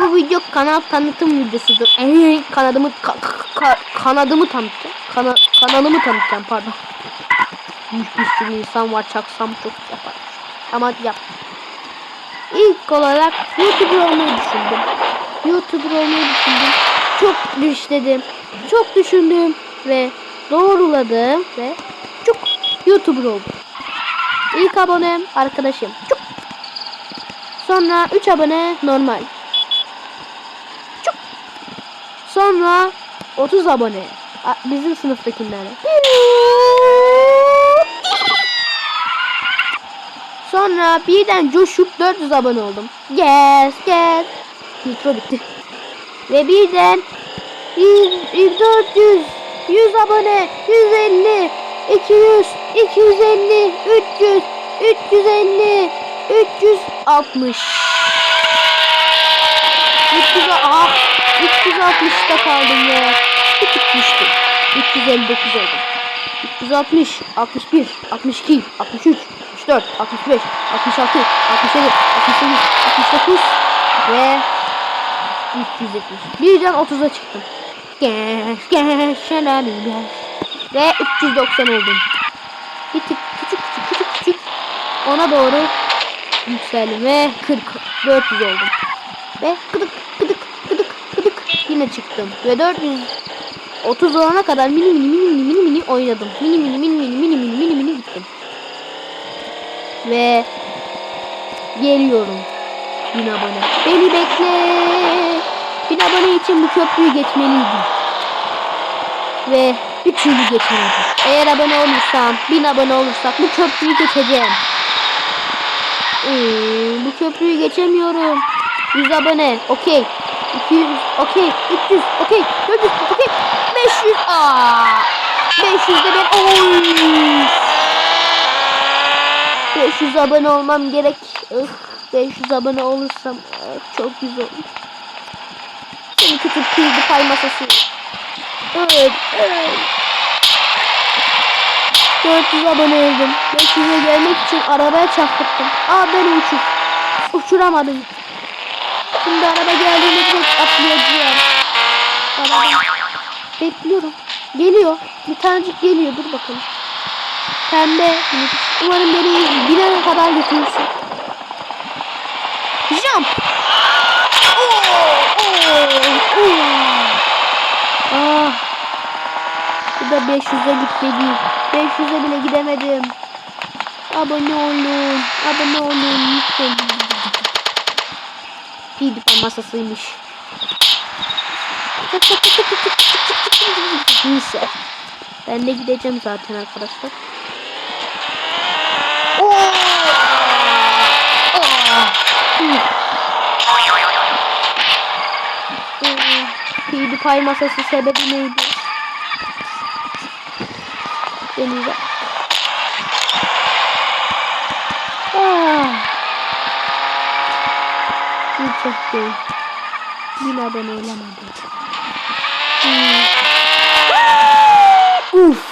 Bu video kanal tanıtım videosudur. Ee, kanadımı ka- ka- kanadımı tanıtacağım. Kana kanalımı tanıtacağım pardon. Büyük bir sürü insan var çaksam çok yapar. Ama yap. İlk olarak YouTuber olmayı düşündüm. YouTuber olmayı düşündüm. Çok düşledim. Çok düşündüm ve doğruladım ve çok YouTuber oldum. İlk abonem arkadaşım. Çok. Sonra 3 abone normal. Sonra 30 abone. Bizim sınıftakilerle. Sonra birden coşup 400 abone oldum. Yes, yes. Nitro bitti. Ve birden 100, 400, 100 abone, 150, 200, 250, 300, 350, 360. 300, ah, 360'da kaldım ya. Bir düştüm. 359 oldum. 360, 61, 62, 63, 64, 65, 66, 67, 68, 69 ve 370. Birden 30'a çıktım. Geç, geç, şelale geç. Ve 390 oldum. Bir tık küçük küçük küçük küçük ona doğru yükseldim ve 40 400 oldum. Ve gıdık gıdık yine çıktım. Ve 400 30 olana kadar mini mini mini mini mini mini oynadım. Mini mini mini mini mini mini mini mini gittim. Ve geliyorum. Bin abone. Beni bekle. Bin abone için bu köprüyü geçmeliydim. Ve bir türlü geçemedim. Eğer abone olursam, bin abone olursak bu köprüyü geçeceğim. Ee, bu köprüyü geçemiyorum. 100 abone, okey. 200, okey. 300, okey. 400, okey. 500, aa. 500'de ben, oy. 500 abone olmam gerek. Ih, 500 abone olursam çok güzel olur. Seni küçük PewDiePie masası. Evet, evet. 400 abone oldum. 500'e gelmek için arabaya çarptım. Aa ben uçur. Uçuramadım. Şimdi araba geldiğinde direkt atlayacağım. Bekliyorum. Geliyor. Bir tanecik geliyor. Dur bakalım. Pembe. Umarım beni binene kadar götürürsün. Jump. Oo, oo, oo. Ah. Bu da 500'e gitmedi. 500'e bile gidemedim. Abone olun. Abone olun lütfen. PewDiePie masasıymış. Neyse. Ben de gideceğim zaten arkadaşlar. Oo! Ee, PewDiePie masası sebebi neydi? Deneyeceğim. Ah. Bir çok değil. Yine abone olamadım. Hmm. Uf.